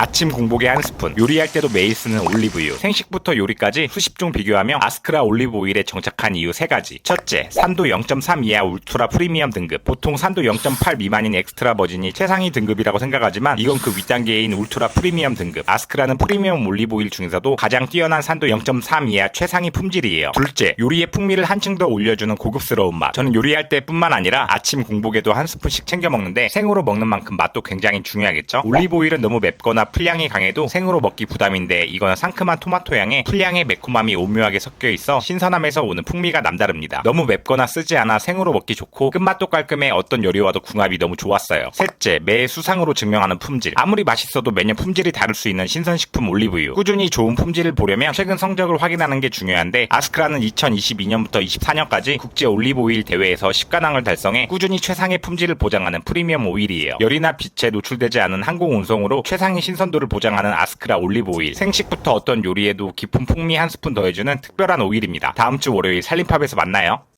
아침 공복에 한 스푼, 요리할 때도 매일 쓰는 올리브유, 생식부터 요리까지 수십 종 비교하며 아스크라 올리브 오일에 정착한 이유 세 가지. 첫째, 산도 0.3 이하 울트라 프리미엄 등급. 보통 산도 0.8 미만인 엑스트라 버진이 최상위 등급이라고 생각하지만 이건 그 윗단계인 울트라 프리미엄 등급. 아스크라는 프리미엄 올리브 오일 중에서도 가장 뛰어난 산도 0.3 이하 최상위 품질이에요. 둘째, 요리의 풍미를 한층 더 올려주는 고급스러운 맛. 저는 요리할 때뿐만 아니라 아침 공복에도 한 스푼씩 챙겨 먹는데 생으로 먹는 만큼 맛도 굉장히 중요하겠죠. 올리브 오일은 너무 맵거나 풀향이 강해도 생으로 먹기 부담인데 이거는 상큼한 토마토 향에 풀향의 매콤함이 오묘하게 섞여 있어 신선함에서 오는 풍미가 남다릅니다. 너무 맵거나 쓰지 않아 생으로 먹기 좋고 끝맛도 깔끔해 어떤 요리와도 궁합이 너무 좋았어요. 셋째, 매 수상으로 증명하는 품질. 아무리 맛있어도 매년 품질이 다를 수 있는 신선식품 올리브유. 꾸준히 좋은 품질을 보려면 최근 성적을 확인하는 게 중요한데 아스크라는 2022년부터 24년까지 국제 올리브 오일 대회에서 10관왕을 달성해 꾸준히 최상의 품질을 보장하는 프리미엄 오일이에요. 열이나 빛에 노출되지 않은 항공 운송으로 최상의 신선도를 보장하는 아스크라 올리브 오일. 생식부터 어떤 요리에도 깊은 풍미 한 스푼 더해주는 특별한 오일입니다. 다음 주 월요일 살림팝에서 만나요.